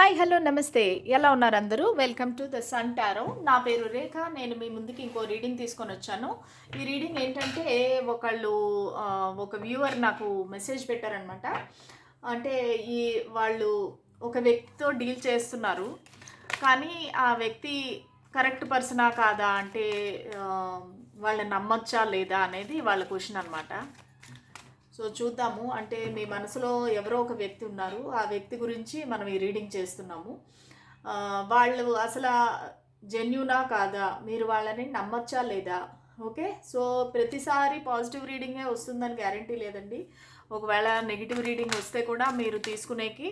Hi hello నమస్తే. ఎలా ఉన్నారు అందరూ? Welcome to the sun tarot నా పేరు రేఖ. నేను మీ ముందుకి ఇంకో రీడింగ్ తీసుకొని వచ్చాను. ఈ రీడింగ్ ఏంటంటే ఒకళ్ళు ఒక వ్యూవర్ నాకు మెసేజ్ పెట్టారనమాట అంటే ఈ వాళ్ళు ఒక వ్యక్తితో డీల్ చేస్తున్నారు. కానీ ఆ వ్యక్తి కరెక్ట్ పర్సనా కాదా? అంటే వాళ్ళని నమ్మొచ్చా లేదా అనేది వాళ్ళ క్వశ్చన్ అనమాట సో చూద్దాము. అంటే మీ మనసులో ఎవరో ఒక వ్యక్తి ఉన్నారు. ఆ వ్యక్తి గురించి మనం ఈ రీడింగ్ చేస్తున్నాము. వాళ్ళు అసలు జెన్యునా కాదా? మీరు వాళ్ళని నమ్మచ్చా లేదా? ఓకే? సో ప్రతిసారి పాజిటివ్ రీడింగే వస్తుందని గ్యారంటీ లేదండి. ఒకవేళ నెగిటివ్ రీడింగ్ వస్తే కూడా మీరు తీసుకునేకి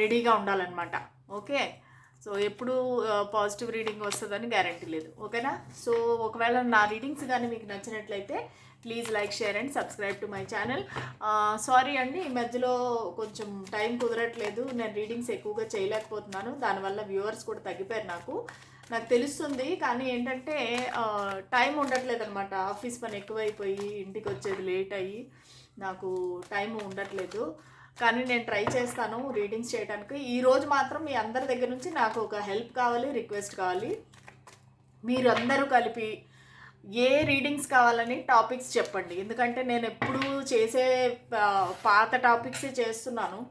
రెడీగా ఉండాలన్నమాట. ఓకే? సో ఎప్పుడు పాజిటివ్ రీడింగ్ వస్తుందని గ్యారంటీ లేదు. ఓకేనా? సో ఒకవేళ నా రీడింగ్స్ కానీ మీకు నచ్చినట్లయితే please like share and subscribe to my channel sorry అండి ఈ మధ్యలో కొంచెం టైం కుదరట్లేదు. నేను రీడింగ్స్ ఎక్కువగా చేయలేకపోతున్నాను. దానివల్ల వ్యూవర్స్ కూడా తగ్గిపోయారు నాకు. నాకు తెలుస్తుంది కానీ ఏంటంటే టైం ఉండట్లేదు అనమాట ఆఫీస్ పని ఎక్కువైపోయి ఇంటికి వచ్చేది లేట్ అయ్యి నాకు టైం ఉండట్లేదు. కానీ నేను ట్రై చేస్తాను రీడింగ్స్ చేయడానికి ఈరోజు మాత్రం మీ అందరి దగ్గర నుంచి నాకు ఒక హెల్ప్ కావాలి రిక్వెస్ట్ కావాలి. మీరు అందరూ కలిపి ఏ రీడింగ్స్ కావాలని టాపిక్స్ చెప్పండి. ఎందుకంటే నేను ఎప్పుడు చేసే పాత టాపిక్సే చేస్తున్నాను.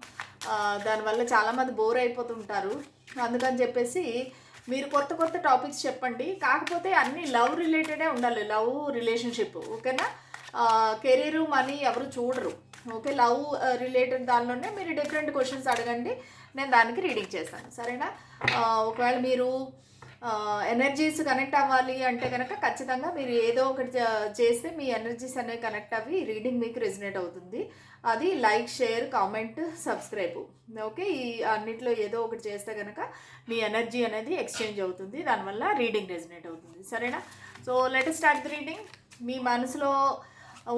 దానివల్ల చాలామంది బోర్ అయిపోతుంటారు. అందుకని చెప్పేసి మీరు కొత్త కొత్త టాపిక్స్ చెప్పండి. కాకపోతే అన్నీ లవ్ రిలేటెడే ఉండాలి. లవ్ రిలేషన్షిప్ ఓకేనా? కెరీర్ మనీ ఎవరు చూడరు. ఓకే లవ్ రిలేటెడ్ దానిలోనే మీరు డిఫరెంట్ క్వశ్చన్స్ అడగండి. నేను దానికి రీడింగ్ చేస్తాను. సరేనా? ఒకవేళ మీరు ఎనర్జీస్ కనెక్ట్ అవ్వాలి అంటే కనుక ఖచ్చితంగా మీరు ఏదో ఒకటి చేస్తే మీ ఎనర్జీస్ అనేవి కనెక్ట్ అవి రీడింగ్ మీకు రెజినేట్ అవుతుంది. అది like share comment subscribe okay ఈ అన్నిట్లో ఏదో ఒకటి చేస్తే కనుక మీ ఎనర్జీ అనేది ఎక్స్చేంజ్ అవుతుంది. దానివల్ల రీడింగ్ రెజినేట్ అవుతుంది. సరేనా? So let start the reading మీ మనసులో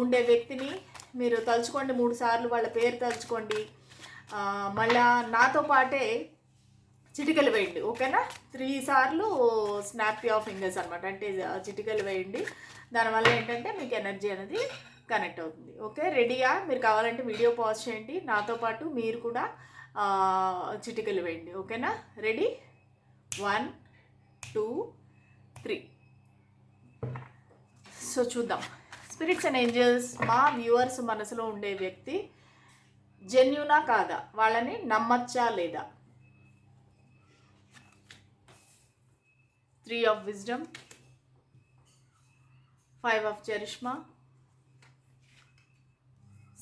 ఉండే వ్యక్తిని మీరు తలుచుకోండి మూడు సార్లు వాళ్ళ పేరు తలుచుకోండి. మళ్ళా నాతో పాటే చిటికలు వేయండి ఓకేనా? త్రీ సార్లు స్నాప్ ఆఫ్ ఫింగర్స్ అనమాట అంటే చిటికలు వేయండి. దానివల్ల ఏంటంటే మీకు ఎనర్జీ అనేది కనెక్ట్ అవుతుంది. ఓకే? రెడీగా మీరు కావాలంటే వీడియో పాజ్ చేయండి. నాతో పాటు మీరు కూడా చిటికలు వేయండి. ఓకేనా? Ready one two three so చూద్దాం. స్పిరిట్స్ అండ్ ఏంజల్స్ మా వ్యూవర్స్ మనసులో ఉండే వ్యక్తి జెన్యునా కాదా? వాళ్ళని నమ్మచ్చా లేదా? Three of wisdom five of charisma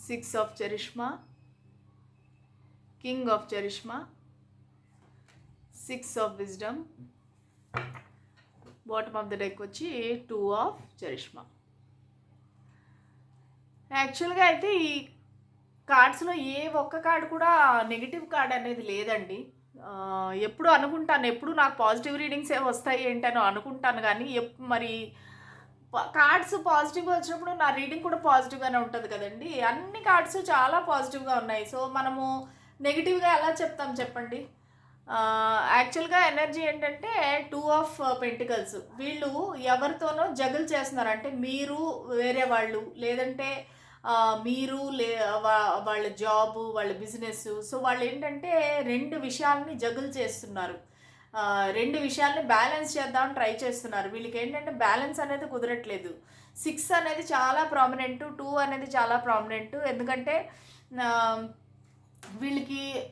six of charisma king of charisma six of wisdom bottom of the deck వచ్చి టూ ఆఫ్ చరిష్మా యాక్చువల్గా అయితే ఈ కార్డ్స్లో ఏ ఒక్క కార్డ్ కూడా నెగిటివ్ కార్డ్ అనేది లేదండి. ఎప్పుడు అనుకుంటాను ఎప్పుడు నాకు పాజిటివ్ రీడింగ్స్ ఏ వస్తాయి ఏంటనో అనుకుంటాను కానీ ఎప్పు మరి కార్డ్స్ పాజిటివ్గా వచ్చినప్పుడు నా రీడింగ్ కూడా పాజిటివ్గానే ఉంటుంది కదండి. అన్ని కార్డ్స్ చాలా పాజిటివ్గా ఉన్నాయి. సో మనము నెగిటివ్గా ఎలా చెప్తాం చెప్పండి? యాక్చువల్గా ఎనర్జీ ఏంటంటే టూ ఆఫ్ పెంటికల్స్ వీళ్ళు ఎవరితోనో జగులు చేస్తున్నారు. అంటే మీరు వేరే వాళ్ళు లేదంటే మీరు లే వా- వాళ్ళ జాబ్ వాళ్ళ బిజినెస్. సో వాళ్ళు ఏంటంటే రెండు విషయాల్ని జగులు చేస్తున్నారు. రెండు విషయాల్ని బ్యాలెన్స్ చేద్దామని ట్రై చేస్తున్నారు. వీళ్ళకి ఏంటంటే బ్యాలెన్స్ అనేది కుదరట్లేదు. సిక్స్ అనేది చాలా ప్రామినెంట్ టూ అనేది చాలా ప్రామినెంట్. ఎందుకంటే వీళ్ళకి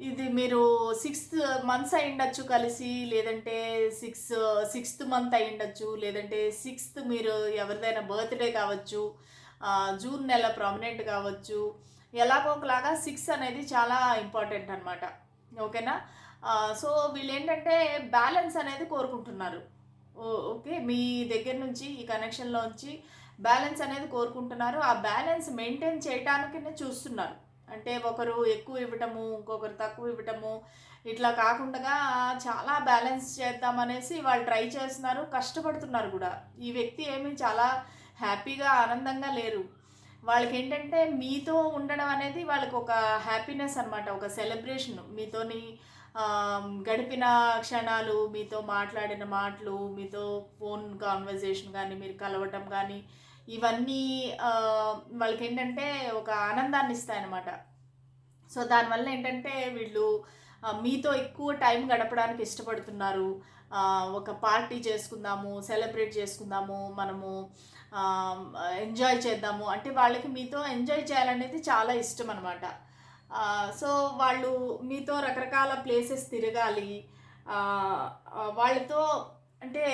ఇది మీరు సిక్స్త్ మంత్స్ అయి ఉండొచ్చు కలిసి లేదంటే సిక్స్ సిక్స్త్ మంత్ అయి ఉండొచ్చు లేదంటే సిక్స్త్ మీరు ఎవరిదైనా బర్త్డే కావచ్చు జూన్ నెల ప్రామినెంట్ కావచ్చు. ఎలాగో ఒకలాగా సిక్స్ అనేది చాలా ఇంపార్టెంట్ అనమాట ఓకేనా? సో వీళ్ళు ఏంటంటే బ్యాలెన్స్ అనేది కోరుకుంటున్నారు. ఓ- ఓకే మీ దగ్గర నుంచి ఈ కనెక్షన్లోంచి బ్యాలెన్స్ అనేది కోరుకుంటున్నారు. ఆ బ్యాలెన్స్ మెయింటైన్ చేయటానికి చూస్తున్నారు. అంటే ఒకరు ఎక్కువ ఇవ్వటము ఇంకొకరు తక్కువ ఇవ్వటము ఇట్లా కాకుండా చాలా బ్యాలెన్స్ చేద్దామనేసి వాళ్ళు ట్రై చేస్తున్నారు. కష్టపడుతున్నారు కూడా. ఈ వ్యక్తి ఏమి చాలా హ్యాపీగా ఆనందంగా లేరు. వాళ్ళకి ఏంటంటే మీతో ఉండడం అనేది వాళ్ళకి ఒక హ్యాపీనెస్ అనమాట ఒక సెలబ్రేషన్. మీతోని గడిపిన క్షణాలు మీతో మాట్లాడిన మాటలు మీతో ఫోన్ కాన్వర్జేషన్ కానీ మీరు కలవటం కానీ ఇవన్నీ వాళ్ళకి ఏంటంటే ఒక ఆనందాన్ని ఇస్తాయన్నమాట. సో దానివల్ల ఏంటంటే వీళ్ళు మీతో ఎక్కువ టైం గడపడానికి ఇష్టపడుతున్నారు. ఒక పార్టీ చేసుకుందాము సెలబ్రేట్ చేసుకుందాము మనము ఎంజాయ్ చేద్దాము. అంటే వాళ్ళకి మీతో ఎంజాయ్ చేయాలనేది చాలా ఇష్టం అనమాట సో వాళ్ళు మీతో రకరకాల ప్లేసెస్ తిరగాలి. వాళ్ళతో అంటే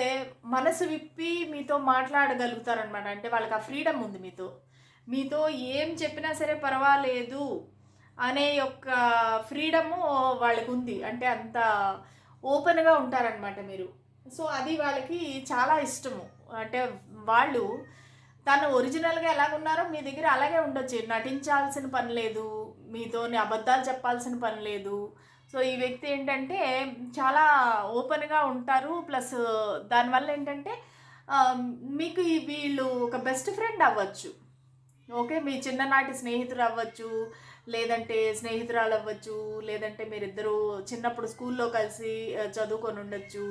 మనసు విప్పి మీతో మాట్లాడగలుగుతారనమాట అంటే వాళ్ళకి ఆ ఫ్రీడమ్ ఉంది మీతో. మీతో ఏం చెప్పినా సరే పర్వాలేదు అనే యొక్క ఫ్రీడము వాళ్ళకు ఉంది అంటే అంత ఓపెన్గా ఉంటారనమాట మీరు. సో అది వాళ్ళకి చాలా ఇష్టము. అంటే వాళ్ళు తను ఒరిజినల్గా ఎలాగున్నారో మీ దగ్గర అలాగే ఉండొచ్చు. నటించాల్సిన పని లేదు. మీతోని అబద్ధాలు చెప్పాల్సిన పని లేదు. సో ఈ వ్యక్తి ఏంటంటే చాలా ఓపెన్గా ఉంటారు. ప్లస్ దానివల్ల ఏంటంటే మీకు ఈ వీళ్ళు ఒక బెస్ట్ ఫ్రెండ్ అవ్వచ్చు. ఓకే? మీ చిన్ననాటి స్నేహితుడు అవ్వచ్చు. లేదంటే స్నేహితురాలు అవ్వచ్చు లేదంటే మీరిద్దరూ చిన్నప్పుడు స్కూల్లో కలిసి చదువుకొని ఉండొచ్చు.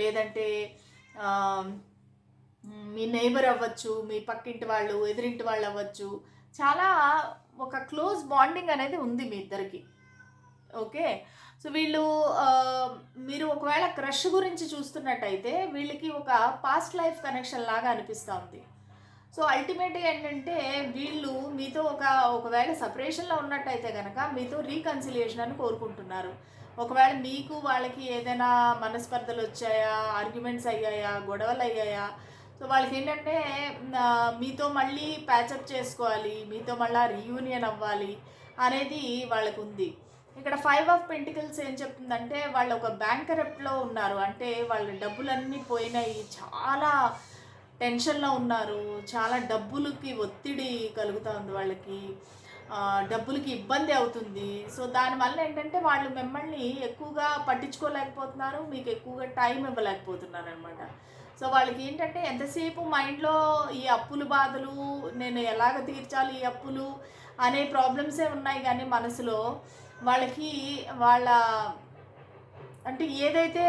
లేదంటే మీ నైబర్ అవ్వచ్చు మీ పక్కింటి వాళ్ళు ఎదురింటి వాళ్ళు అవ్వచ్చు. చాలా ఒక క్లోజ్ బాండింగ్ అనేది ఉంది మీ ఇద్దరికి. ఓకే? సో వీళ్ళు మీరు ఒకవేళ క్రష్ గురించి చూస్తున్నట్టయితే వీళ్ళకి ఒక పాస్ట్ లైఫ్ కనెక్షన్ లాగా అనిపిస్తూ ఉంది. సో అల్టిమేట్గా ఏంటంటే వీళ్ళు మీతో ఒక ఒకవేళ సపరేషన్లో ఉన్నట్టయితే కనుక మీతో రీకన్సిలియేషన్ అని కోరుకుంటున్నారు. ఒకవేళ మీకు వాళ్ళకి ఏదైనా మనస్పర్ధలు వచ్చాయా ఆర్గ్యుమెంట్స్ అయ్యాయా గొడవలు అయ్యాయా? సో వాళ్ళకి ఏంటంటే మీతో మళ్ళీ ప్యాచప్ చేసుకోవాలి మీతో మళ్ళీ రీయూనియన్ అవ్వాలి అనేది వాళ్ళకు ఉంది ఇక్కడ ఫైవ్ ఆఫ్ పెంటికల్స్ ఏం చెప్తుందంటే వాళ్ళు ఒక బ్యాంకరప్ట్లో ఉన్నారు. అంటే వాళ్ళ డబ్బులన్నీ పోయినాయి. చాలా టెన్షన్లో ఉన్నారు. చాలా డబ్బులకి ఒత్తిడి కలుగుతూ ఉంది వాళ్ళకి డబ్బులకి ఇబ్బంది అవుతుంది. సో దానివల్ల ఏంటంటే వాళ్ళు మిమ్మల్ని ఎక్కువగా పట్టించుకోలేకపోతున్నారు. మీకు ఎక్కువగా టైం ఇవ్వలేకపోతున్నారు అనమాట సో వాళ్ళకి ఏంటంటే ఎంతసేపు మైండ్లో ఈ అప్పులు బాధలు నేను ఎలాగ తీర్చాలి ఈ అప్పులు అనే ప్రాబ్లమ్సే ఉన్నాయి కానీ మనసులో వాళ్ళకి వాళ్ళ అంటే ఏదైతే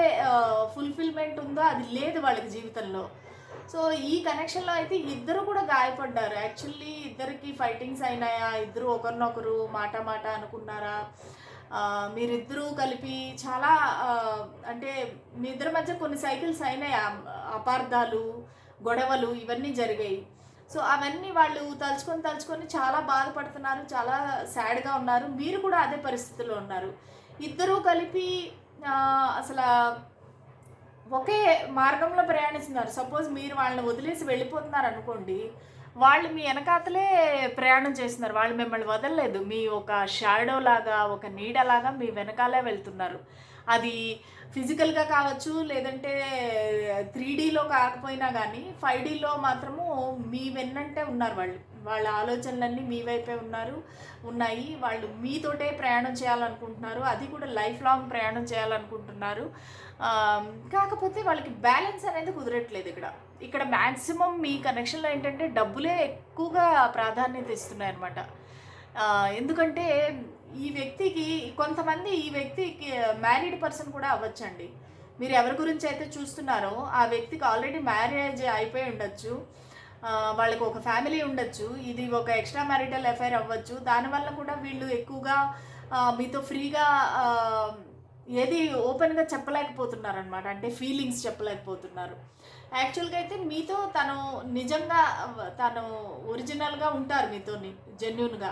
ఫుల్ఫిల్మెంట్ ఉందో అది లేదు వాళ్ళకి జీవితంలో. సో ఈ కనెక్షన్లో అయితే ఇద్దరు కూడా గాయపడ్డారు. యాక్చువల్లీ ఇద్దరికి ఫైటింగ్స్ అయినాయా? ఇద్దరు ఒకరినొకరు మాట మాట అనుకున్నారా? మీరిద్దరూ కలిపి చాలా అంటే మీ ఇద్దరి మధ్య కొన్ని సైకిల్స్ అయినాయి? అపార్థాలు గొడవలు ఇవన్నీ జరిగాయి. సో అవన్నీ వాళ్ళు తలుచుకొని తలుచుకొని చాలా బాధపడుతున్నారు చాలా సాడ్గా ఉన్నారు. మీరు కూడా అదే పరిస్థితిలో ఉన్నారు. ఇద్దరూ కలిపి అసలు మార్గంలో ప్రయాణిస్తున్నారు. సపోజ్ మీరు వాళ్ళని వదిలేసి వెళ్ళిపోతున్నారు అనుకోండి వాళ్ళు మీ వెనకాతలే ప్రయాణం చేస్తున్నారు. వాళ్ళు మిమ్మల్ని వదలలేదు. మీ ఒక షాడో లాగా ఒక నీడలాగా మీ వెనకాలే వెళ్తున్నారు. అది ఫిజికల్గా కావచ్చు లేదంటే త్రీ డీలో కాకపోయినా కానీ ఫైవ్ డీలో మాత్రము మీ వెన్నంటే ఉన్నారు వాళ్ళు. వాళ్ళ ఆలోచనలన్నీ మీ వైపే ఉన్నారు ఉన్నాయి. వాళ్ళు మీతోటే ప్రయాణం చేయాలనుకుంటున్నారు. అది కూడా లైఫ్ లాంగ్ ప్రయాణం చేయాలనుకుంటున్నారు. కాకపోతే వాళ్ళకి బ్యాలెన్స్ అనేది కుదరట్లేదు ఇక్కడ. ఇక్కడ మ్యాక్సిమం మీ కనెక్షన్లో ఏంటంటే డబ్బులే ఎక్కువగా ప్రాధాన్యత ఇస్తున్నాయి అనమాట ఎందుకంటే ఈ వ్యక్తికి కొంతమంది ఈ వ్యక్తికి మ్యారీడ్ పర్సన్ కూడా అవ్వచ్చండి. మీరు ఎవరి గురించి అయితే చూస్తున్నారో ఆ వ్యక్తికి ఆల్రెడీ మ్యారేజ్ అయిపోయి ఉండొచ్చు. వాళ్ళకి ఒక ఫ్యామిలీ ఉండొచ్చు ఇది ఒక ఎక్స్ట్రా మ్యారిటల్ అఫైర్ అవ్వచ్చు. దానివల్ల కూడా వీళ్ళు ఎక్కువగా మీతో ఫ్రీగా ఏది ఓపెన్గా చెప్పలేకపోతున్నారు అనమాట అంటే ఫీలింగ్స్ చెప్పలేకపోతున్నారు. యాక్చువల్గా అయితే మీతో తను నిజంగా తను ఒరిజినల్గా ఉంటారు మీతో జెన్యున్గా.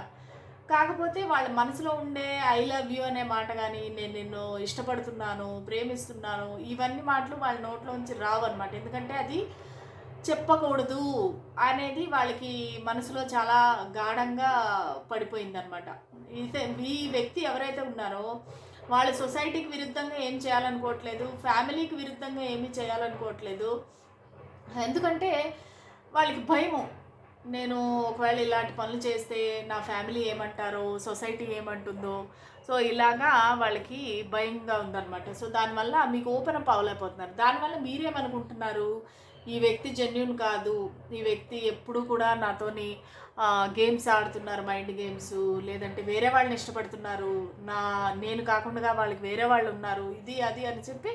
కాకపోతే వాళ్ళ మనసులో ఉండే ఐ లవ్ యూ అనే మాట కానీ నేను నిన్ను ఇష్టపడుతున్నాను ప్రేమిస్తున్నాను ఇవన్నీ మాటలు వాళ్ళ నోట్లోంచి రావు అనమాట ఎందుకంటే అది చెప్పకూడదు అనేది వాళ్ళకి మనసులో చాలా గాఢంగా పడిపోయిందనమాట అయితే ఈ వ్యక్తి ఎవరైతే ఉన్నారో వాళ్ళ సొసైటీకి విరుద్ధంగా ఏం చేయాలనుకోవట్లేదు ఫ్యామిలీకి విరుద్ధంగా ఏమీ చేయాలనుకోవట్లేదు. ఎందుకంటే వాళ్ళకి భయము. నేను ఒకవేళ ఇలాంటి పనులు చేస్తే నా ఫ్యామిలీ ఏమంటారో సొసైటీ ఏమంటుందో. సో ఇలాగా వాళ్ళకి భయంగా ఉందన్నమాట. సో దానివల్ల మీకు ఓపెన్ అప్ అవ్వలేకపోతున్నారు. దానివల్ల మీరేమనుకుంటున్నారు? ఈ వ్యక్తి జెన్యున్ కాదు. ఈ వ్యక్తి ఎప్పుడు కూడా నాతోని గేమ్స్ ఆడుతున్నారు మైండ్ గేమ్స్ లేదంటే వేరే వాళ్ళని ఇష్టపడుతున్నారు. నా నేను కాకుండా వాళ్ళకి వేరే వాళ్ళు ఉన్నారు. ఇది అది అని చెప్పి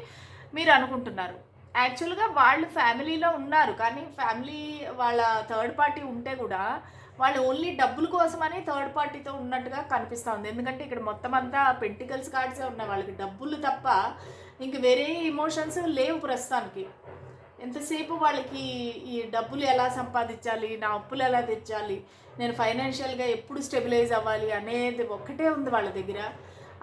మీరు అనుకుంటున్నారు. యాక్చువల్గా వాళ్ళు ఫ్యామిలీలో ఉన్నారు. కానీ ఫ్యామిలీ వాళ్ళ థర్డ్ పార్టీ ఉంటే కూడా వాళ్ళు ఓన్లీ డబ్బుల కోసమని థర్డ్ పార్టీతో ఉన్నట్టుగా కనిపిస్తూ ఉంది. ఎందుకంటే ఇక్కడ మొత్తం అంతా పెంటికల్స్ కార్డ్సే ఉన్నాయి. వాళ్ళకి డబ్బులు తప్ప ఇంక వేరే ఇమోషన్స్ లేవు ప్రస్తుతానికి. ఎంతసేపు వాళ్ళకి ఈ డబ్బులు ఎలా సంపాదించాలి నా అప్పులు ఎలా తెచ్చాలి నేను ఫైనాన్షియల్గా ఎప్పుడు స్టెబిలైజ్ అవ్వాలి అనేది ఒక్కటే ఉంది వాళ్ళ దగ్గర.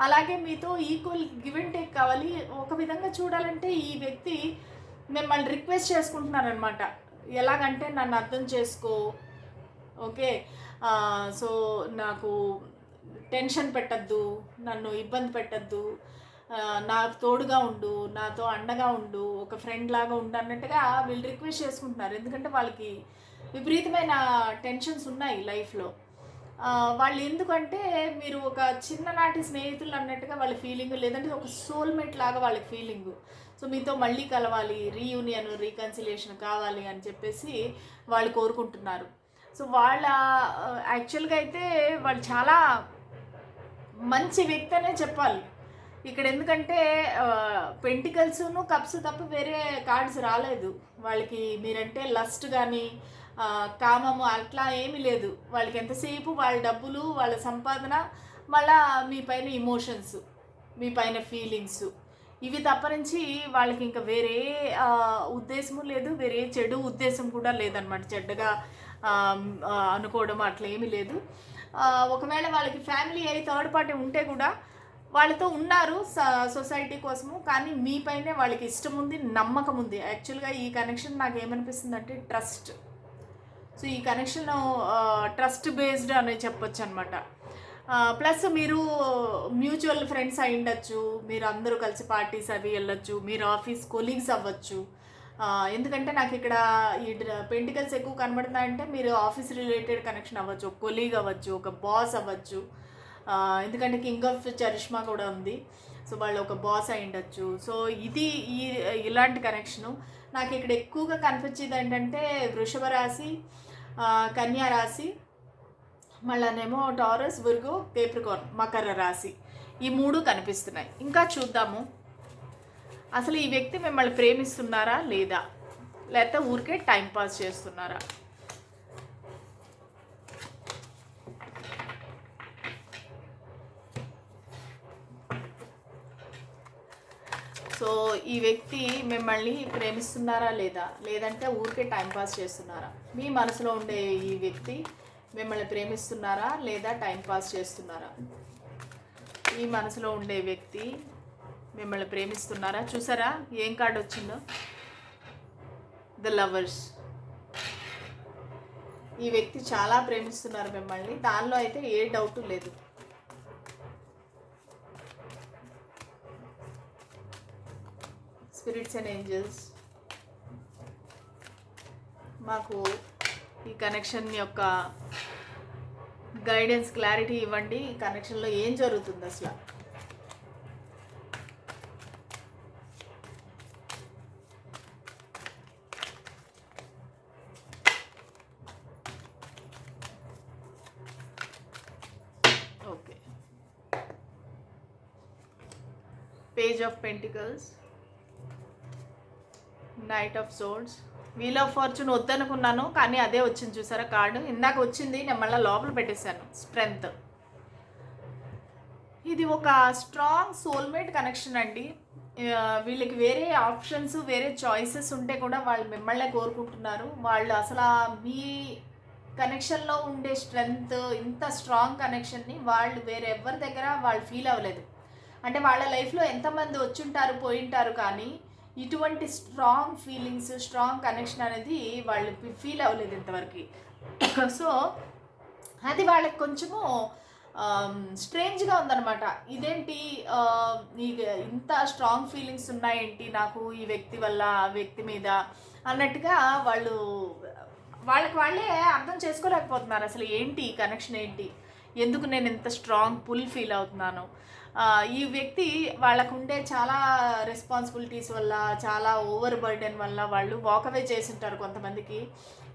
అలాగే మీతో ఈక్వల్ గివ్ అండ్ టేక్ కావాలి. ఒక విధంగా చూడాలంటే ఈ వ్యక్తి మిమ్మల్ని రిక్వెస్ట్ చేసుకుంటున్నారనమాట ఎలాగంటే నన్ను అర్థం చేసుకో ఓకే? సో నాకు టెన్షన్ పెట్టద్దు నన్ను ఇబ్బంది పెట్టద్దు నాకు తోడుగా ఉండు నాతో అండగా ఉండు ఒక ఫ్రెండ్ లాగా ఉండు అన్నట్టుగా వీళ్ళు రిక్వెస్ట్ చేసుకుంటున్నారు. ఎందుకంటే వాళ్ళకి విపరీతమైన టెన్షన్స్ ఉన్నాయి లైఫ్లో వాళ్ళు ఎందుకంటే మీరు ఒక చిన్ననాటి స్నేహితులు అన్నట్టుగా వాళ్ళ ఫీలింగ్ లేదంటే ఒక సోల్మేట్ లాగా వాళ్ళకి ఫీలింగ్ సో మీతో మళ్ళీ కలవాలి రీయూనియన్ రీకన్సిలియేషన్ కావాలి అని చెప్పేసి వాళ్ళు కోరుకుంటున్నారు. సో వాళ్ళ యాక్చువల్గా అయితే వాళ్ళు చాలా మంచి వ్యక్తి అనే చెప్పాలి. ఇక్కడ ఎందుకంటే పెంటికల్స్ను కప్స్ తప్ప వేరే కార్డ్స్ రాలేదు. వాళ్ళకి మీరంటే లస్ట్ కానీ కామము అట్లా ఏమీ లేదు. వాళ్ళకి ఎంతసేపు వాళ్ళ డబ్బులు వాళ్ళ సంపాదన మళ్ళా మీ పైన ఇమోషన్స్ మీ పైన ఫీలింగ్స్ ఇవి తప్పరించి వాళ్ళకి ఇంకా వేరే ఉద్దేశము లేదు. వేరే చెడు ఉద్దేశం కూడా లేదనమాట చెడ్డగా అనుకోవడం అట్లా ఏమీ లేదు. ఒకవేళ వాళ్ళకి ఫ్యామిలీ అయి థర్డ్ పార్టీ ఉంటే కూడా వాళ్ళతో ఉన్నారు సొసైటీ కోసము కానీ మీపైనే వాళ్ళకి ఇష్టం ఉంది నమ్మకం ఉంది యాక్చువల్గా ఈ కనెక్షన్ నాకు ఏమనిపిస్తుంది అంటే ట్రస్ట్. సో ఈ కనెక్షన్ ట్రస్ట్ బేస్డ్ అని చెప్పొచ్చు అనమాట ప్లస్ మీరు మ్యూచువల్ ఫ్రెండ్స్ అయి ఉండొచ్చు మీరు అందరూ కలిసి పార్టీస్ అవి వెళ్ళొచ్చు మీరు ఆఫీస్ కొలీగ్స్ అవ్వచ్చు. ఎందుకంటే నాకు ఇక్కడ ఈ పెంటికల్స్ ఎక్కువ కనబడుతున్నాయంటే మీరు ఆఫీస్ రిలేటెడ్ కనెక్షన్ అవ్వచ్చు ఒక కొలీగ్ అవ్వచ్చు ఒక బాస్ అవ్వచ్చు. ఎందుకంటే కింగ్ ఆఫ్ చరిష్మా కూడా ఉంది. సో వాళ్ళు ఒక బాస్ అయి ఉండొచ్చు. సో ఇది ఈ ఇలాంటి కనెక్షను నాకు ఇక్కడ ఎక్కువగా కనిపించేది ఏంటంటే వృషభ రాశి కన్యా రాశి మళ్ళానేమో టారస్ వుర్గు కేప్రికాన్ మకర రాశి. ఈ మూడు కనిపిస్తున్నాయి. ఇంకా చూద్దాము. అసలు ఈ వ్యక్తి మిమ్మల్ని ప్రేమిస్తున్నారా లేదా? లేకపోతే ఊరికే టైం పాస్ చేస్తున్నారా? సో ఈ వ్యక్తి మిమ్మల్ని ప్రేమిస్తున్నారా లేదా? లేదంటే ఊరికే టైంపాస్ చేస్తున్నారా? మీ మనసులో ఉండే ఈ వ్యక్తి మిమ్మల్ని ప్రేమిస్తున్నారా లేదా టైం పాస్ చేస్తున్నారా? ఈ మనసులో ఉండే వ్యక్తి మిమ్మల్ని ప్రేమిస్తున్నారా? చూసారా? ఏం కార్డు వచ్చిందో? ద లవర్స్ ఈ వ్యక్తి చాలా ప్రేమిస్తున్నారు మిమ్మల్ని. దానిలో అయితే ఏ డౌట్ లేదు. స్పిరిట్స్ అండ్ ఏంజల్స్ మాకు ఈ కనెక్షన్ యొక్క గైడెన్స్ క్లారిటీ ఇవ్వండి. ఈ కనెక్షన్లో ఏం జరుగుతుంది అసలు? Okay page of pentacles knight of swords wheel of fortune వద్దనుకున్నాను కానీ అదే వచ్చింది చూసారా కార్డు ఇందాక వచ్చింది నేను మళ్ళీ లోపల పెట్టేశాను. స్ట్రెంగ్త్ ఇది ఒక స్ట్రాంగ్ సోల్మేట్ కనెక్షన్ అండి. వీళ్ళకి వేరే ఆప్షన్స్ వేరే చాయిసెస్ ఉంటే కూడా వాళ్ళు మిమ్మల్నే కోరుకుంటున్నారు. వాళ్ళు అసలు మీ కనెక్షన్లో ఉండే స్ట్రెంగ్త్ ఇంత స్ట్రాంగ్ కనెక్షన్ని వాళ్ళు వేరే ఎవరి దగ్గర వాళ్ళు ఫీల్ అవ్వలేదు. అంటే వాళ్ళ లైఫ్లో ఎంతమంది వచ్చుంటారు పోయింటారు కానీ ఇటువంటి స్ట్రాంగ్ ఫీలింగ్స్ స్ట్రాంగ్ కనెక్షన్ అనేది వాళ్ళు ఫీల్ అవ్వలేదు ఇంతవరకు. సో అది వాళ్ళకి కొంచెము um, స్ట్రేంజ్గా ఉందన్నమాట. ఇదేంటి ఇంత స్ట్రాంగ్ ఫీలింగ్స్ ఉన్నాయేంటి నాకు ఈ వ్యక్తి వల్ల ఆ వ్యక్తి మీద అన్నట్టుగా వాళ్ళు వాళ్ళకి వాళ్ళే అర్థం చేసుకోలేకపోతున్నారు. అసలు ఏంటి కనెక్షన్ ఏంటి? ఎందుకు నేను ఇంత స్ట్రాంగ్ పుల్ ఫీల్ అవుతున్నాను? ఈ వ్యక్తి వాళ్ళకు ఉండే చాలా రెస్పాన్సిబిలిటీస్ వల్ల చాలా ఓవర్ బర్డెన్ వల్ల వాళ్ళు వాకవే చేసింటారు కొంతమందికి.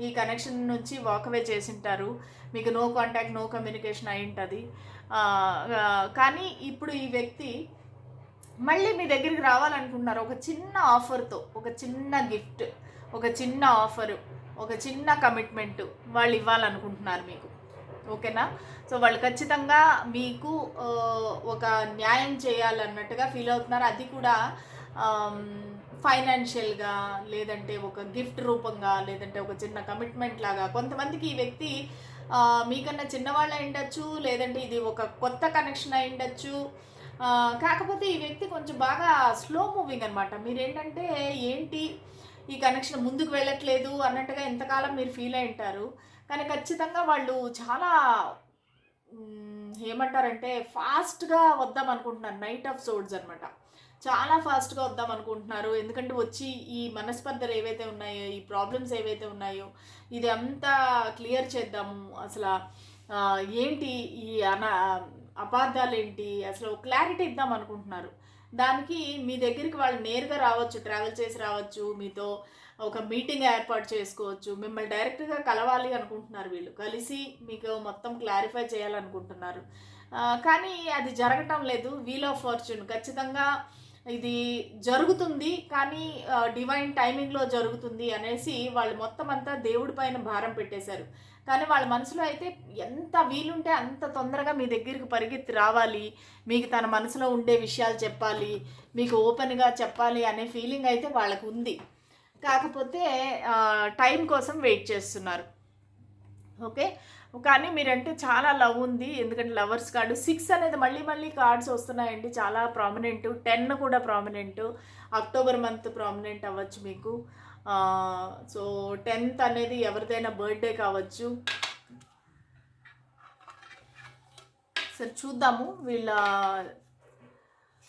ఈ కనెక్షన్ నుంచి వాకవే చేసింటారు. మీకు నో కాంటాక్ట్ నో కమ్యూనికేషన్ అయి ఉంటుంది కానీ ఇప్పుడు ఈ వ్యక్తి మళ్ళీ మీ దగ్గరికి రావాలనుకుంటున్నారు. ఒక చిన్న ఆఫర్తో ఒక చిన్న గిఫ్ట్ ఒక చిన్న ఆఫరు ఒక చిన్న కమిట్మెంట్ వాళ్ళు ఇవ్వాలనుకుంటున్నారు మీకు. ఓకేనా? సో వాళ్ళు ఖచ్చితంగా మీకు ఒక న్యాయం చేయాలన్నట్టుగా ఫీల్ అవుతున్నారు. అది కూడా ఫైనాన్షియల్గా లేదంటే ఒక గిఫ్ట్ రూపంగా లేదంటే ఒక చిన్న కమిట్మెంట్ లాగా. కొంతమందికి ఈ వ్యక్తి మీకన్నా చిన్నవాళ్ళు అయిండొచ్చు లేదంటే ఇది ఒక కొత్త కనెక్షన్ అయిండొచ్చు కాకపోతే ఈ వ్యక్తి కొంచెం బాగా స్లో మూవింగ్ అనమాట మీరేంటంటే ఏంటి ఈ కనెక్షన్ ముందుకు వెళ్ళట్లేదు అన్నట్టుగా ఎంతకాలం మీరు ఫీల్ అయి ఉంటారు? కానీ ఖచ్చితంగా వాళ్ళు చాలా ఏమంటారంటే ఫాస్ట్గా వద్దాం అనుకుంటున్నారు. నైట్ ఆఫ్ సోడ్స్ అనమాట చాలా ఫాస్ట్గా వద్దాం అనుకుంటున్నారు. ఎందుకంటే వచ్చి ఈ మనస్పర్ధలు ఏవైతే ఉన్నాయో ఈ ప్రాబ్లమ్స్ ఏవైతే ఉన్నాయో ఇది అంతా క్లియర్ చేద్దాము. అసలు ఏంటి ఈ అన అపార్థాలు ఏంటి? అసలు క్లారిటీ ఇద్దాం అనుకుంటున్నారు. దానికి మీ దగ్గరికి వాళ్ళు నేరుగా రావచ్చు ట్రావెల్ చేసి రావచ్చు. మీతో ఒక మీటింగ్ ఏర్పాటు చేసుకోవచ్చు. మిమ్మల్ని డైరెక్ట్గా కలవాలి అనుకుంటున్నారు వీళ్ళు. కలిసి మీకు మొత్తం క్లారిఫై చేయాలనుకుంటున్నారు. కానీ అది జరగటం లేదు. వీల్ ఆఫ్ ఫార్చ్యూన్ ఖచ్చితంగా ఇది జరుగుతుంది. కానీ డివైన్ టైమింగ్లో జరుగుతుంది అనేసి వాళ్ళు మొత్తం అంతా దేవుడి పైన భారం పెట్టేశారు. కానీ వాళ్ళ మనసులో అయితే ఎంత వీలుంటే అంత తొందరగా మీ దగ్గరికి పరిగెత్తి రావాలి. మీకు తన మనసులో ఉండే విషయాలు చెప్పాలి. మీకు ఓపెన్గా చెప్పాలి అనే ఫీలింగ్ అయితే వాళ్ళకు ఉంది. కాకపోతే టైం కోసం వెయిట్ చేస్తున్నారు. ఓకే? కానీ మీరంటే చాలా లవ్ ఉంది. ఎందుకంటే లవర్స్ కార్డు సిక్స్ అనేది మళ్ళీ మళ్ళీ కార్డ్స్ వస్తున్నాయండి. చాలా ప్రామినెంట్. టెన్ కూడా ప్రామినెంట్. అక్టోబర్ మంత్ ప్రామినెంట్ అవ్వచ్చు మీకు. సో టెన్త్ అనేది ఎవరిదైనా బర్త్డే కావచ్చు. సరే చూద్దాము. వీళ్ళ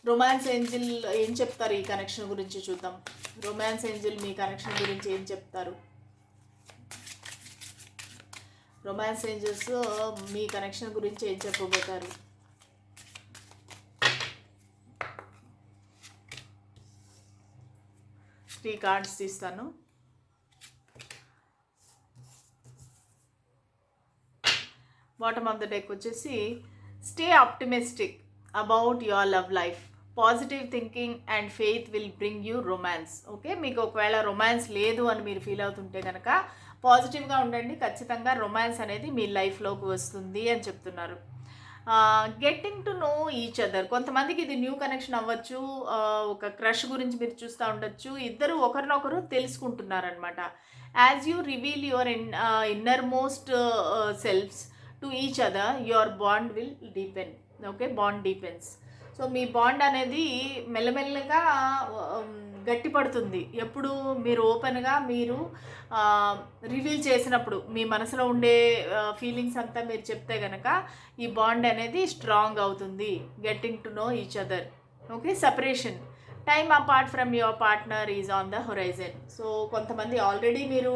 రొమాన్స్ ఏంజిల్ ఏం చెప్తారు ఈ కనెక్షన్ గురించి చూద్దాం. రొమాన్స్ ఏంజిల్ మీ కనెక్షన్ గురించి ఏం చెప్తారు? రొమాన్స్ ఏంజల్స్ మీ కనెక్షన్ గురించి ఏం చెప్పబోతారు? త్రీ కార్డ్స్ తీస్తాను. బాటమ్ ఆఫ్ ద డెక్ వచ్చేసి stay optimistic about your love life positive thinking and faith will bring you romance okay మీకు ఒకవేళ రొమాన్స్ లేదు అని మీరు ఫీల్ అవుతుంటే కనుక పాజిటివ్గా ఉండండి. ఖచ్చితంగా రొమాన్స్ అనేది మీ లైఫ్లోకి వస్తుంది అని చెప్తున్నారు. Getting to know each other కొంతమందికి ఇది న్యూ కనెక్షన్ అవ్వచ్చు. ఒక క్రష్ గురించి మీరు చూస్తూ ఉండొచ్చు. ఇద్దరు ఒకరినొకరు తెలుసుకుంటున్నారనమాట as you reveal your in innermost selves to each other your bond will deepen okay bond deepens so me bond అనేది మెల్లమెల్లగా గట్టిపడుతుంది. ఎప్పుడు మీరు ఓపెన్గా మీరు రివీల్ చేసినప్పుడు మీ మనసులో ఉండే ఫీలింగ్స్ అంతా మీరు చెప్తే కనుక ఈ బాండ్ అనేది స్ట్రాంగ్ అవుతుంది. Getting to know each other okay separation time apart from your partner is on the horizon so కొంతమంది ఆల్రెడీ మీరు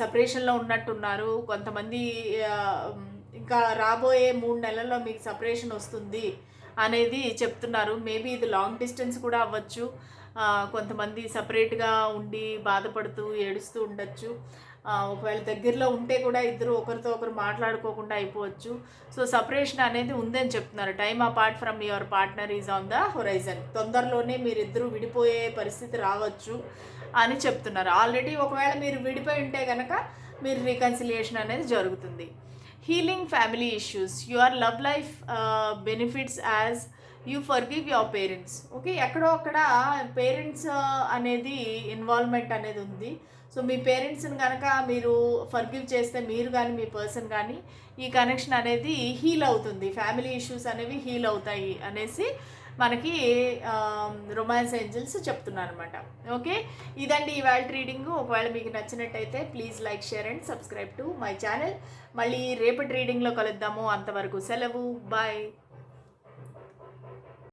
సపరేషన్లో ఉన్నట్టున్నారు. కొంతమంది ఇంకా రాబోయే మూడు నెలల్లో మీకు సపరేషన్ వస్తుంది. అనేది చెప్తున్నారు. మేబీ ఇది లాంగ్ డిస్టెన్స్ కూడా అవ్వచ్చు. కొంతమంది సపరేట్గా ఉండి బాధపడుతూ ఏడుస్తూ ఉండొచ్చు. ఒకవేళ దగ్గరలో ఉంటే కూడా ఇద్దరు ఒకరితో ఒకరు మాట్లాడుకోకుండా అయిపోవచ్చు. సో సపరేషన్ అనేది ఉందని చెప్తున్నారు. Time apart from your partner is on the horizon తొందరలోనే మీరిద్దరూ విడిపోయే పరిస్థితి రావచ్చు అని చెప్తున్నారు. ఆల్రెడీ ఒకవేళ మీరు విడిపోయి ఉంటే కనుక మీరు రీకన్సిలియేషన్ అనేది జరుగుతుంది. Healing family issues your love life benefits as you forgive your parents okay ఎక్కడో అక్కడ పేరెంట్స్ uh, అనేది ఇన్వాల్వ్మెంట్ అనేది ఉంది. సో మీ పేరెంట్స్ని కనుక మీరు ఫర్గివ్ చేస్తే మీరు కానీ మీ పర్సన్ కానీ ఈ కనెక్షన్ అనేది హీల్ అవుతుంది. ఫ్యామిలీ ఇష్యూస్ అనేవి హీల్ అవుతాయి అనేసి మనకి రొమాన్స్ ఏంజల్స్ చెప్తున్నారు అనమాట ఓకే? ఇదండి ఇవాళ రీడింగ్ ఒకవేళ మీకు నచ్చినట్టయితే please like share and subscribe to my channel మళ్ళీ రేపటి రీడింగ్లో కలుద్దాము. అంతవరకు సెలవు. బాయ్